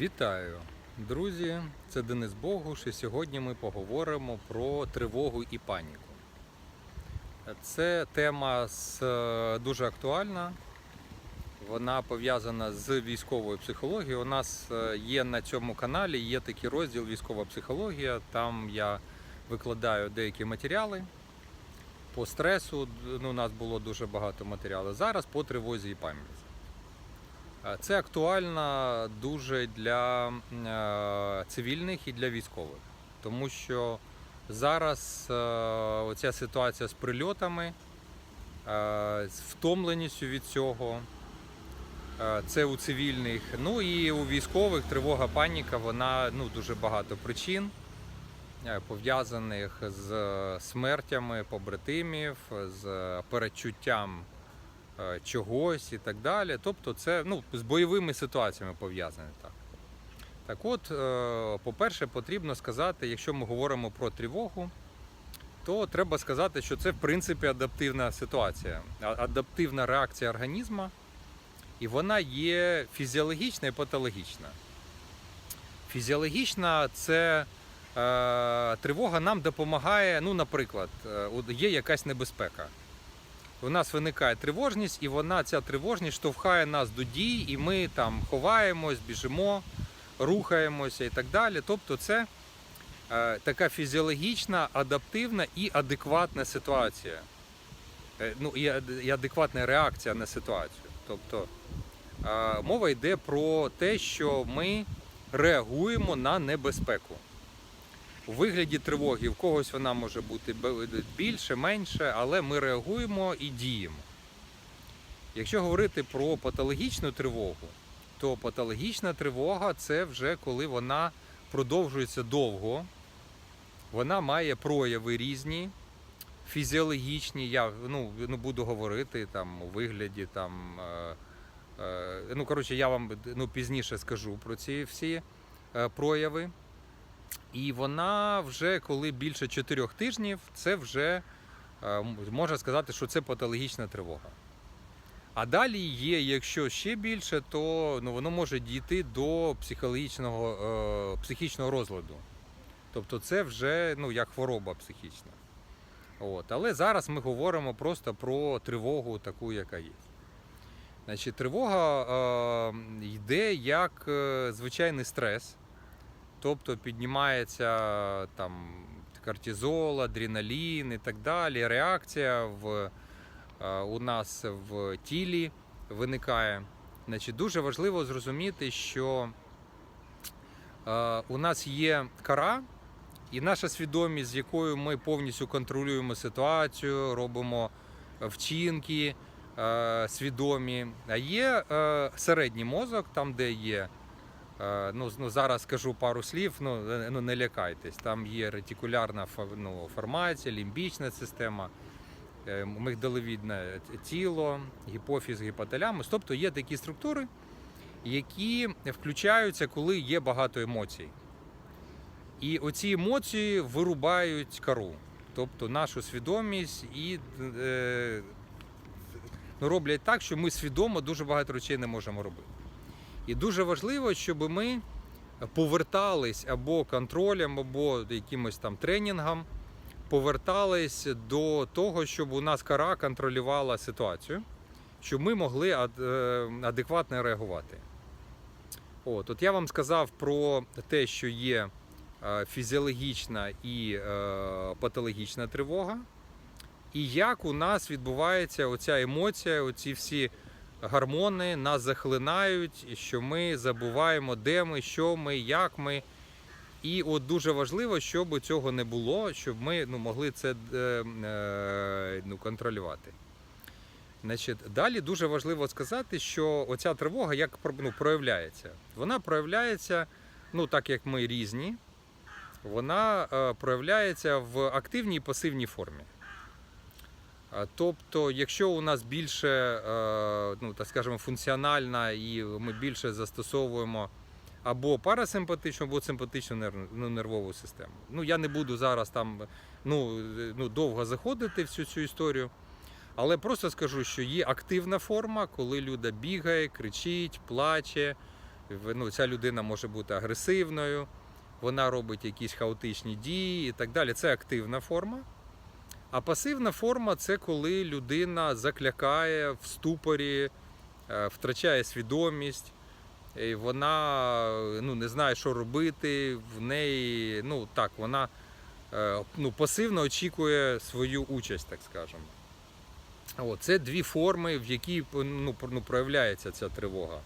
Вітаю, друзі! Це Денис Богуш, і сьогодні ми поговоримо про тривогу і паніку. Це тема е, дуже актуальна. Вона пов'язана з військовою психологією. У нас е, є на цьому каналі є такий розділ військова психологія. Там я викладаю деякі матеріали по стресу. Ну, у нас було дуже багато матеріалів. Зараз по тривозі і пам'яті. Е, Це актуально дуже для е, цивільних і для військових, тому що зараз е, оця ситуація з прильотами, з втомленістю від цього. Це у цивільних, ну і у військових тривога, паніка, вона ну, дуже багато причин пов'язаних з смертями побратимів, з передчуттям чогось і так далі. Тобто це ну, з бойовими ситуаціями пов'язане так. Так от, е, по-перше, потрібно сказати, якщо ми говоримо про тривогу, то треба сказати, що це в принципі адаптивна ситуація, адаптивна реакція організму, і вона є фізіологічна і патологічна. Фізіологічна це е, тривога нам допомагає, ну, наприклад, е, є якась небезпека у нас виникає тривожність, і вона ця тривожність штовхає нас до дій, і ми там ховаємось, біжимо, рухаємося і так далі. Тобто, це е, така фізіологічна, адаптивна і адекватна ситуація. Е, ну, і, і адекватна реакція на ситуацію. Тобто е, мова йде про те, що ми реагуємо на небезпеку. У вигляді тривоги в когось вона може бути більше, менше, але ми реагуємо і діємо. Якщо говорити про патологічну тривогу, то патологічна тривога це вже коли вона продовжується довго, вона має прояви різні, фізіологічні. Я ну, ну, буду говорити там у вигляді там. Е, е, ну, коротше, я вам ну, пізніше скажу про ці всі е, прояви. І вона вже коли більше чотирьох тижнів, це вже е, можна сказати, що це патологічна тривога. А далі є, якщо ще більше, то ну, воно може дійти до психологічного, е, психічного розладу. Тобто це вже ну, як хвороба психічна. От. Але зараз ми говоримо просто про тривогу, таку, яка є. Значить, тривога е, йде як е, звичайний стрес. Тобто піднімається там кортизол, адреналін і так далі. Реакція в, е, у нас в тілі виникає. Значить, дуже важливо зрозуміти, що е, у нас є кара, і наша свідомість, з якою ми повністю контролюємо ситуацію, робимо вчинки е, свідомі. А є е, середній мозок, там, де є Ну, ну, зараз скажу пару слів, ну, е, ну не лякайтесь. Там є ретикулярна ну, формація, лімбічна система, е, мигдалевідне тіло, гіпофіз, гіпоталямус. Тобто є такі структури, які включаються, коли є багато емоцій. І оці емоції вирубають кару, тобто нашу свідомість і е, ну, роблять так, що ми свідомо дуже багато речей не можемо робити. І дуже важливо, щоб ми повертались або контролем, або якимось там тренінгом, повертались до того, щоб у нас кара контролювала ситуацію, щоб ми могли е, адекватно реагувати. От, от я вам сказав про те, що є е, фізіологічна і е, патологічна тривога, і як у нас відбувається оця емоція, оці всі гормони нас захлинають, що ми забуваємо, де ми, що ми, як ми. І от дуже важливо, щоб цього не було, щоб ми ну, могли це е, е, ну, контролювати. Значить, далі дуже важливо сказати, що оця тривога як ну, проявляється. Вона проявляється, ну так як ми різні, вона е, проявляється в активній і пасивній формі. А, Тобто, якщо у нас більше, е, ну так скажемо, функціональна і ми більше застосовуємо або парасимпатичну, або симпатичну ну, нервову систему. Ну я не буду зараз там ну, е, ну, довго заходити в цю цю історію. Але просто скажу, що є активна форма, коли людина бігає, кричить, плаче, Ну, ця людина може бути агресивною, вона робить якісь хаотичні дії і так далі. Це активна форма. А пасивна форма це коли людина заклякає в ступорі, е, втрачає свідомість, і вона ну, не знає, що робити. В неї, ну так, вона е, ну, пасивно очікує свою участь, так скажемо. О, це дві форми, в які ну, ну, проявляється ця тривога.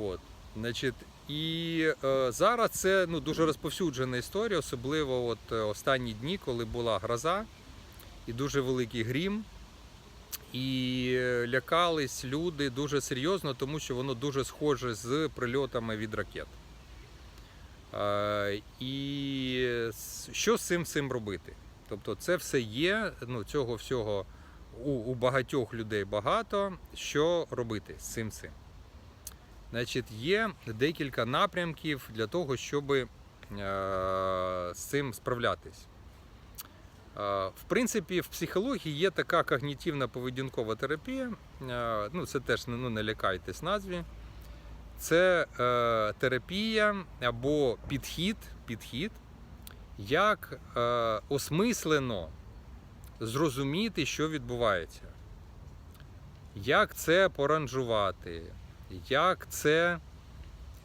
От. Значить, і е, зараз це ну, дуже розповсюджена історія, особливо от, е, останні дні, коли була гроза і дуже великий грім. І е, лякались люди дуже серйозно, тому що воно дуже схоже з прильотами від ракет. Е, і що з цим всім робити? Тобто, це все є, ну, цього всього у, у багатьох людей багато. Що робити з цим всім? Значить, є декілька напрямків для того, щоб е, з цим справлятись. Е, В принципі, в психології є така когнітивна поведінкова терапія. Е, Ну, це теж ну, не лякайтесь назві. Це е, терапія або підхід, підхід, як е, осмислено зрозуміти, що відбувається, як це поранжувати, як це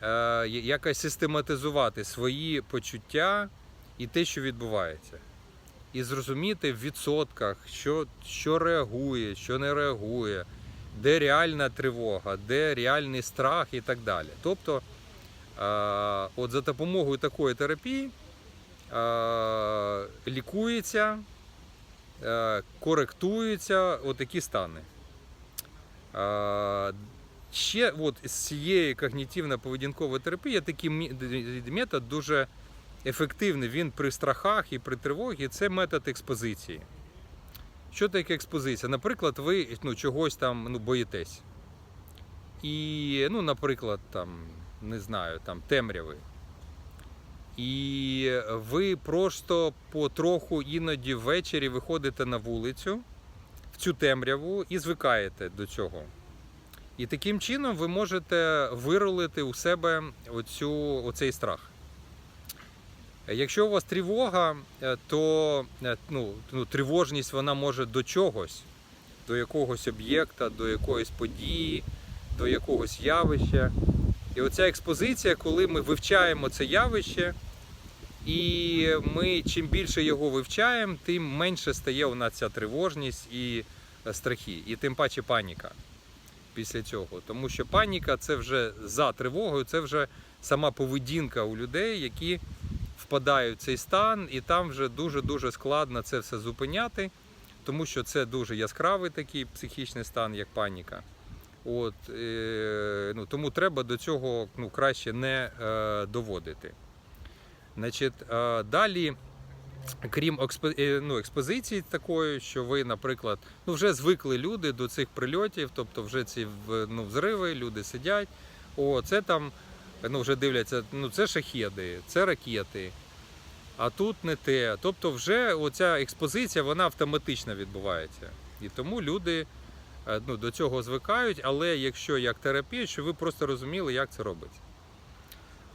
е, якось систематизувати свої почуття і те, що відбувається. І зрозуміти в відсотках, що, що реагує, що не реагує, де реальна тривога, де реальний страх і так далі. Тобто, е, от за допомогою такої терапії е, лікується, е, коректуються отакі стани. Ще от з цієї когнітивно-поведінкової терапії такий метод дуже ефективний. Він при страхах і при тривогі це метод експозиції. Що таке експозиція? Наприклад, ви ну, чогось там ну, боїтесь. І, ну, наприклад, там, не знаю, там темряви. І ви просто потроху іноді ввечері виходите на вулицю в цю темряву і звикаєте до цього. І таким чином ви можете виролити у себе оцю, оцей страх. Якщо у вас тривога, е, то е, ну, ну, тривожність вона може до чогось, до якогось об'єкта, до якоїсь події, до якогось явища. І оця експозиція, коли ми вивчаємо це явище, і ми чим більше його вивчаємо, тим менше стає у нас ця тривожність і е, страхи, і тим паче паніка після цього. Тому що паніка це вже за тривогою, це вже сама поведінка у людей, які впадають в цей стан, і там вже дуже-дуже складно це все зупиняти, тому що це дуже яскравий такий психічний стан, як паніка. От, е, ну, тому треба до цього ну, краще не е, доводити. Значить, е, далі, крім експо, е, ну, експозиції такої, що ви, наприклад, ну, вже звикли люди до цих прильотів, тобто вже ці ну, взриви, люди сидять. О, це там ну, вже дивляться, ну це шахеди, це ракети, а тут не те. Тобто, вже оця експозиція вона автоматично відбувається. І тому люди е, ну, до цього звикають, але якщо як терапія, щоб ви просто розуміли, як це робиться.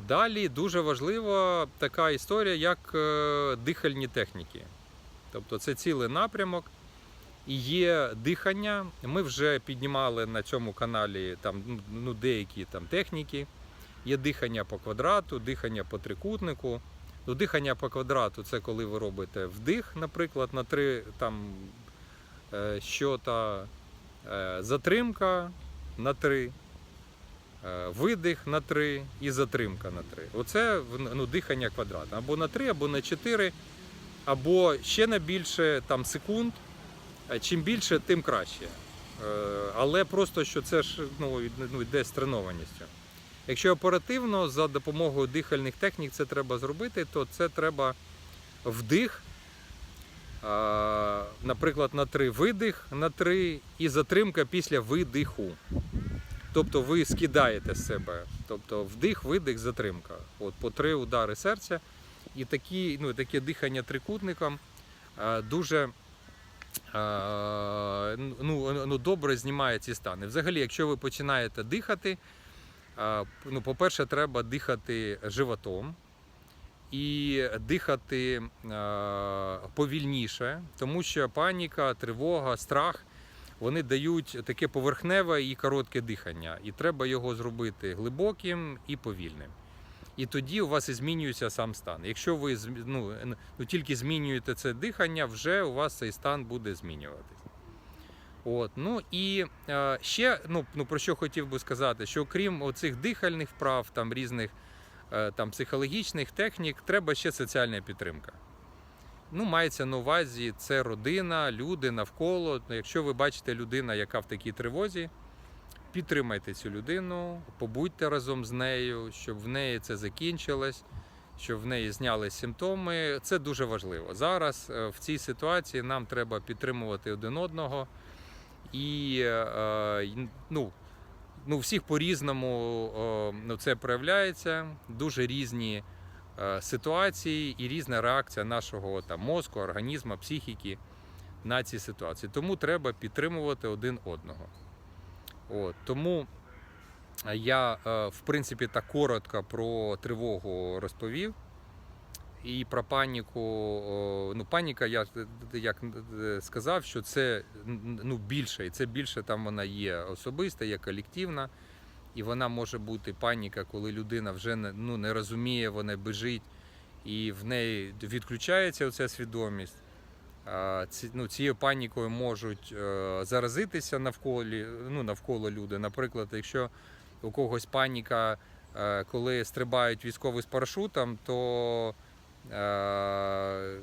Далі дуже важлива така історія, як е, дихальні техніки. Тобто це цілий напрямок. І є дихання. Ми вже піднімали на цьому каналі там, ну, деякі там техніки. Є дихання по квадрату, дихання по трикутнику. Ну, дихання по квадрату це коли ви робите вдих, наприклад, на три там, е, щота, е, затримка на три, видих на три і затримка на три. Оце в- ну, дихання квадрату. Або на три, або на чотири, або ще на більше там, секунд. Е, Чим більше, тим краще. Е, Але просто що це ж ну, ну, йде з тренованістю. Якщо оперативно за допомогою дихальних технік це треба зробити, то це треба вдих, наприклад, на три видих на три і затримка після видиху. Тобто ви скидаєте себе. Тобто вдих, видих, затримка. От по три удари серця. І такі, ну, таке дихання трикутником а, дуже а, ну, ну, добре знімає ці стани. Взагалі, якщо ви починаєте дихати, Е, Ну, по-перше, треба дихати животом і дихати е, повільніше, тому що паніка, тривога, страх вони дають таке поверхневе і коротке дихання. І треба його зробити глибоким і повільним. І тоді у вас і змінюється сам стан. Якщо ви ну, ну, тільки змінюєте це дихання, вже у вас цей стан буде змінюватись. От, ну і е, ще, ну, ну про що хотів би сказати, що крім оцих дихальних вправ, там різних е, там, психологічних технік, треба ще соціальна підтримка. Ну, мається на увазі, це родина, люди навколо. Якщо ви бачите людину, яка в такій тривозі, підтримайте цю людину, побудьте разом з нею, щоб в неї це закінчилось, щоб в неї зняли симптоми. Це дуже важливо. Зараз е, в цій ситуації нам треба підтримувати один одного. І е, ну, ну, всіх по-різному е, ну, це проявляється. Дуже різні ситуації і різна реакція нашого там, мозку, організму, психіки на ці ситуації. Тому треба підтримувати один одного. От, тому я, е, в принципі, так коротко про тривогу розповів. І про паніку. Ну, паніка, я е, як е, сказав, що це ну, більше, і це більше там вона є особиста, є колективна. І вона може бути паніка, коли людина вже ну, не розуміє, вона біжить, і в неї відключається оця свідомість. Ці, ну, цією панікою можуть е, заразитися навколо, ну, навколо люди. Наприклад, якщо у когось паніка, е, коли стрибають військові з парашутом, то е,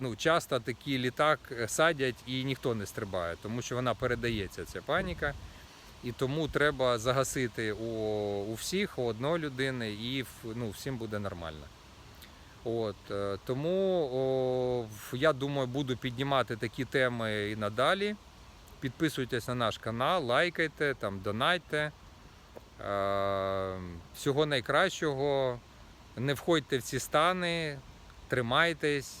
ну, часто такий літак садять і ніхто не стрибає, тому що вона передається, ця паніка. І тому треба загасити у, у всіх, у одної людини, і ну, всім буде нормально. От, е, тому о, я думаю, буду піднімати такі теми і надалі. Підписуйтесь на наш канал, лайкайте, там, донайте. Е, всього найкращого. Не входьте в ці стани, тримайтесь.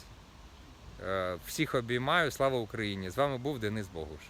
Е, всіх обіймаю. Слава Україні! З вами був Денис Богуш.